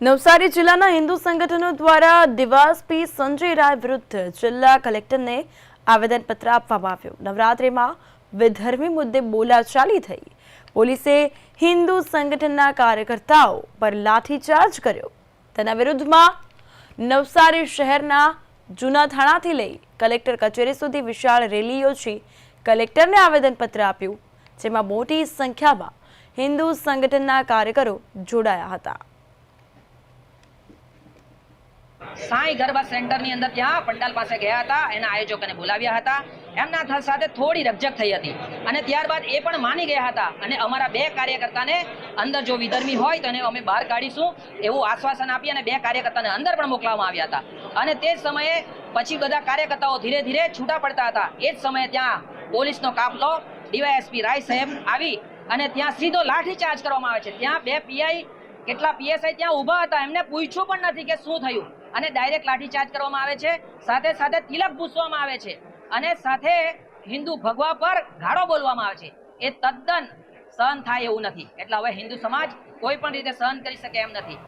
નવસારી જિલ્લાના હિન્દુ સંગઠનો દ્વારા દિવાસપી સંજય રાય વિરુદ્ધ જિલ્લા કલેક્ટરને આવેદનપત્ર આપવામાં આવ્યું. નવરાત્રિમાં વિધર્મી મુદ્દે બોલાચાલી થઈ. પોલીસે હિન્દુ સંગઠનના કાર્યકર્તાઓ પર લાઠીચાર્જ કર્યો. તેના વિરુદ્ધમાં નવસારી શહેરના જૂના થાણાથી લઈ કલેક્ટર કચેરી સુધી વિશાળ રેલી યોજી કલેક્ટરને આવેદનપત્ર આપ્યું, જેમાં મોટી સંખ્યામાં હિન્દુ સંગઠનના કાર્યકરો જોડાયા હતા. સાંઈ ગરબા સેન્ટરની અંદર ત્યાં પંડાલ પાસે ગયા હતા, એના આયોજકોને બોલાવ્યા હતા. એમના સાથે થોડી રકઝક થઈ હતી. અને ત્યારબાદ એ પણ માની ગયા હતા. અને અમારા બે કાર્યકર્તાને અંદર જો વિધર્મી હોય તો અમે બહાર કાઢીશું એવું આશ્વાસન આપી અને બે કાર્યકર્તાને અંદર પણ મોકલવામાં આવ્યા હતા. અને તે જ સમયે પછી બધા કાર્યકર્તાઓ ધીરે ધીરે છૂટા પડતા હતા. એ જ સમયે ત્યાં પોલીસનો કાફલો ડીવાયએસપી રાય સાહેબ આવી અને ત્યાં સીધો લાઠીચાર્જ કરવામાં આવે છે. ત્યાં બે પીઆઈ કેટલા પીએસઆઈ ત્યાં ઊભા હતા, એમને પૂછ્યું પણ નથી કે શું થયું. અને ડાયરેક્ટ લાઠીચાર્જ કરવામાં આવે છે, સાથે સાથે તિલક ભૂસવામાં આવે છે. અને સાથે હિન્દુ ભગવા પર ગાળો બોલવામાં આવે છે. એ તદ્દન સહન થાય એવું નથી. એટલે હવે હિન્દુ સમાજ કોઈ પણ રીતે સહન કરી શકે એમ નથી.